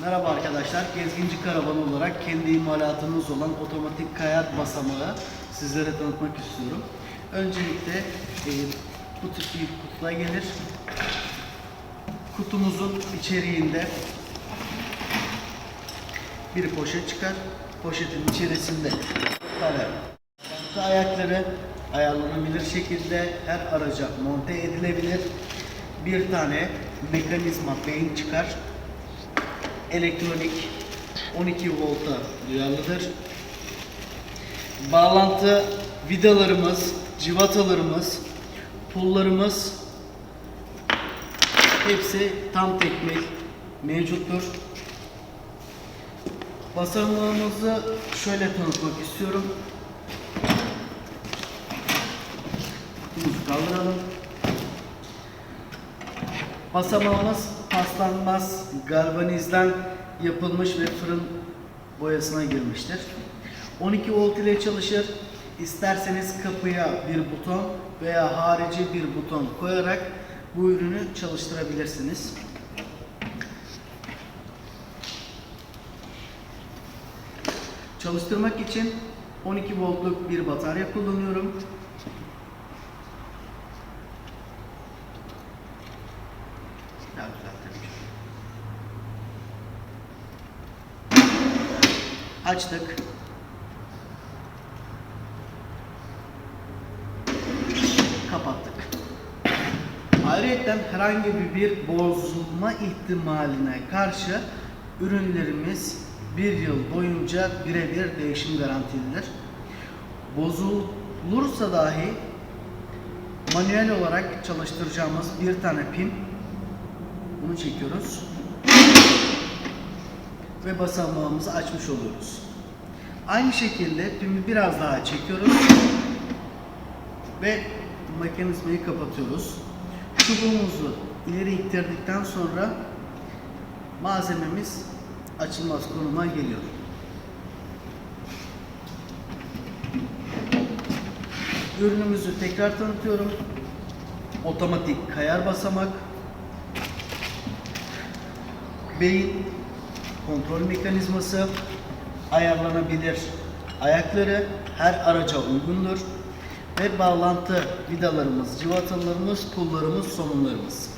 Merhaba arkadaşlar, Gezginci Karavan olarak kendi imalatımız olan otomatik kayar basamağı sizlere tanıtmak istiyorum. Öncelikle e, bu tip bir kutuda gelir. Kutumuzun içeriğinde bir poşet çıkar. Poşetin içerisinde. Banka ayakları ayarlanabilir şekilde her araca monte edilebilir. Bir tane mekanizma beyin çıkar elektronik 12 volta duyarlıdır. Bağlantı vidalarımız, civatalarımız, pullarımız hepsi tam tekmil mevcuttur. Basamağımızı şöyle tanıtmak istiyorum. Kutumuzu kaldıralım. Basamağımız paslanmaz galvanizden yapılmış ve fırın boyasına girmiştir. 12 volt ile çalışır. İsterseniz kapıya bir buton veya harici bir buton koyarak bu ürünü çalıştırabilirsiniz. Çalıştırmak için 12 voltluk bir batarya kullanıyorum. Daha düzeltelim. Açtık. Kapattık. Ayrıca herhangi bir bozulma ihtimaline karşı ürünlerimiz bir yıl boyunca birebir değişim garantilidir. Bozulursa dahi manuel olarak çalıştıracağımız bir tane pin bunu çekiyoruz ve basamağımızı açmış oluyoruz. Aynı şekilde pimi biraz daha çekiyoruz ve mekanizmayı kapatıyoruz. Çubuğumuzu ileri ittirdikten sonra malzememiz açılmaz konuma geliyor. Ürünümüzü tekrar tanıtıyorum. Otomatik kayar basamak, beyin kontrol mekanizması, ayarlanabilir ayakları her araca uygundur ve bağlantı vidalarımız, civatalarımız, pullarımız, solunlarımız.